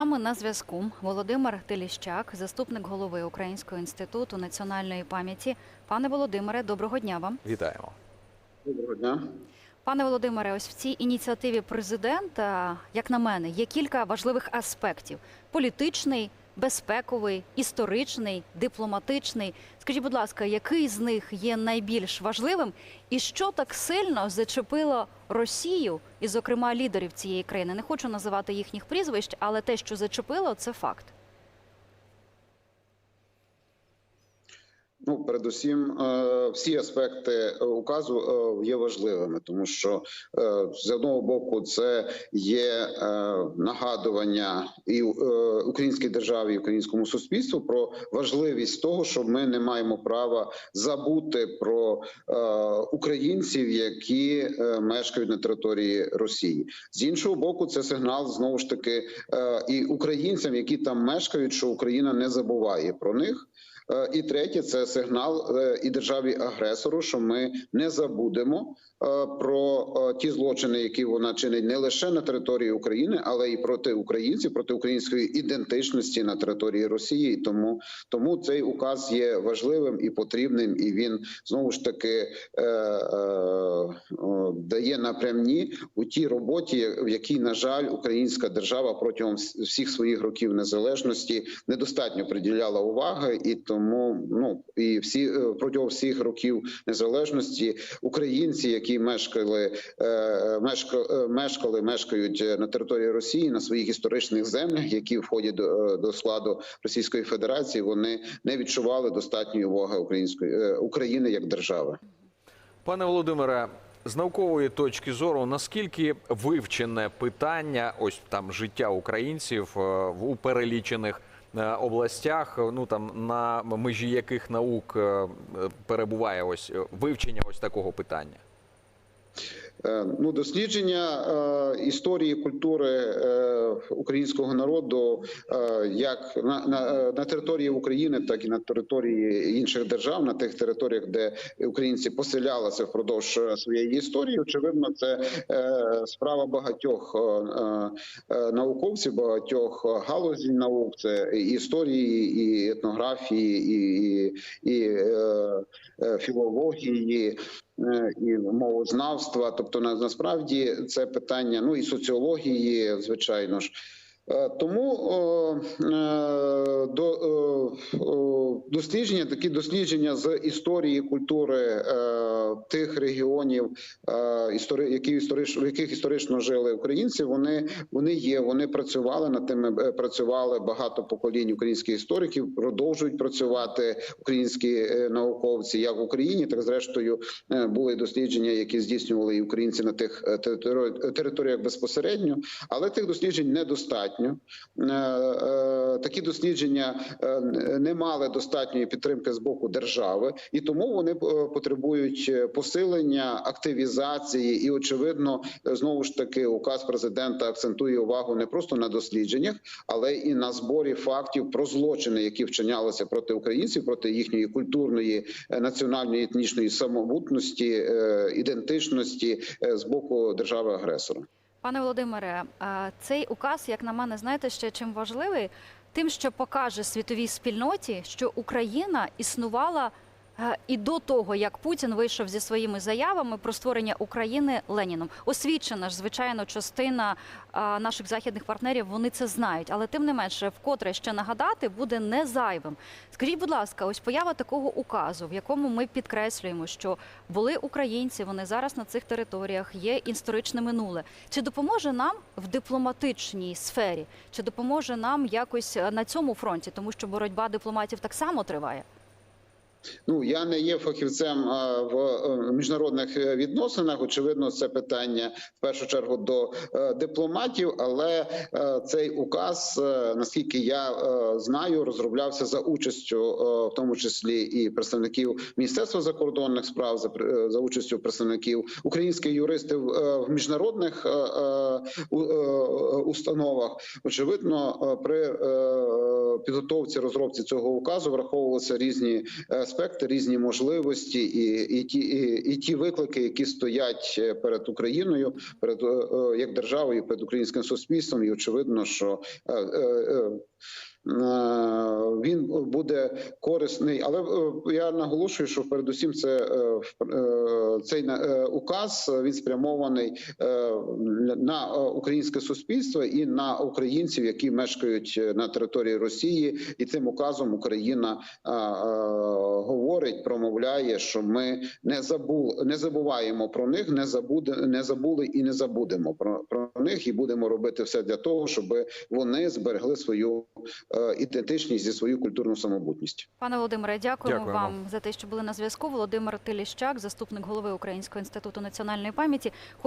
нами на зв'язку Володимир Теліщак, заступник голови Українського інституту національної пам'яті. Пане Володимире, доброго дня вам. Вітаємо. Доброго дня. Пане Володимире, ось в цій ініціативі президента, як на мене, є кілька важливих аспектів: політичний, безпековий, історичний, дипломатичний. Скажіть, будь ласка, який з них є найбільш важливим, і що так сильно зачепило Росію, і, зокрема, лідерів цієї країни? Не хочу називати їхніх прізвищ, але те, що зачепило, це факт. Ну, передусім, е, всі аспекти е, указу е, є важливими, тому що з одного боку це є нагадування і українській державі, і українському суспільству про важливість того, що ми не маємо права забути про українців, які мешкають на території Росії. З іншого боку, це сигнал знову ж таки і українцям, які там мешкають, що Україна не забуває про них. Е, І третє це сигнал е, і державі агресору, що ми не забудемо е, про ті злочини, які вона чинить не лише на території України, але й проти українців, проти української ідентичності на території Росії. Тому тому цей указ є важливим і потрібним, і він знову ж таки дає напрямні у тій роботі, в якій на жаль українська держава протягом всіх своїх років незалежності недостатньо приділяла уваги, і тому ну і всі е, протягом всіх років незалежності українці, які мешкали е, мешка, е, мешкали, мешкають на території Росії на своїх історичних землях, які входять до, до складу Російської Федерації, вони не відчували достатньої уваги української України як держави. Пане Володимире, з наукової точки зору, наскільки вивчене питання, ось там життя українців у перелічених областях, е, ну там на межі яких наук е, е, перебуває ось е, вивчення ось такого питання? Е, Ну, дослідження е, історії культури е, українського народу е, як на, на, е, на території України, так і на території інших держав, на тих територіях, де українці поселялися впродовж е, своєї історії. Очевидно, це е, справа багатьох е, е, науковців, багатьох галузей наук. Це і історії, і етнографії, і, і, і е, філології і мовознавства. Тобто, на насправді це питання, ну і соціології, звичайно ж. Е, Тому е, до е, дослідження, такі дослідження з історії культури тих регіонів, які історич, в яких історично жили українці, вони, вони є. Вони працювали над тими, працювали багато поколінь українських істориків, продовжують працювати українські науковці, як в Україні, так зрештою були дослідження, які здійснювали і українці на тих територіях безпосередньо, але тих досліджень недостатньо. Е, е, Такі дослідження е, не мали достатньої підтримки з боку держави, і тому вони потребують посилення, активізації. І очевидно, знову ж таки, указ президента акцентує увагу не просто на дослідженнях, але і на зборі фактів про злочини, які вчинялися проти українців, проти їхньої культурної, національної етнічної самобутності, ідентичності з боку держави агресора. Пане Володимире, цей указ, як на мене, знаєте, ще чим важливий? Тим, що покаже світовій спільноті, що Україна існувала і до того, як Путін вийшов зі своїми заявами про створення України Леніном. Освічена ж, звичайно, частина наших західних партнерів вони це знають, але тим не менше, вкотре ще нагадати буде не зайвим. Скажіть, будь ласка, ось поява такого указу, в якому ми підкреслюємо, що були українці, вони зараз на цих територіях є історичне минуле. Чи допоможе нам в дипломатичній сфері? Чи допоможе нам якось е, на цьому фронті, тому що боротьба дипломатів так само триває? Ну я не є фахівцем в е, міжнародних відносинах. Очевидно, це питання в першу чергу до е, дипломатів. Але е, цей указ, наскільки я знаю, розроблявся за участю, в тому числі і представників Міністерства закордонних справ, за, участю представників українських юристів в міжнародних установах. Очевидно, при підготовці розробці цього указу враховувалися різні аспекти, різні можливості, і, і ті і, і ті виклики, які стоять е, перед Україною, перед е, е, як державою, перед українським суспільством. І очевидно, що він буде корисний, але е, я наголошую, що передусім це е, е, цей е, указ е, він спрямований е, на е, українське суспільство і на українців, які мешкають е, на території Росії, і цим указом Україна е, е, говорить, промовляє, що ми не забули, не забуваємо про них, не забуде, не забули і не забудемо про, про них, і будемо робити все для того, щоб вони зберегли свою е, ідентичність зі свою культурну самобутність. Пане Володимире, дякуємо, Дякуємо. вам за те, що були на зв'язку. Володимир Тиліщак, заступник голови Українського інституту національної пам'яті.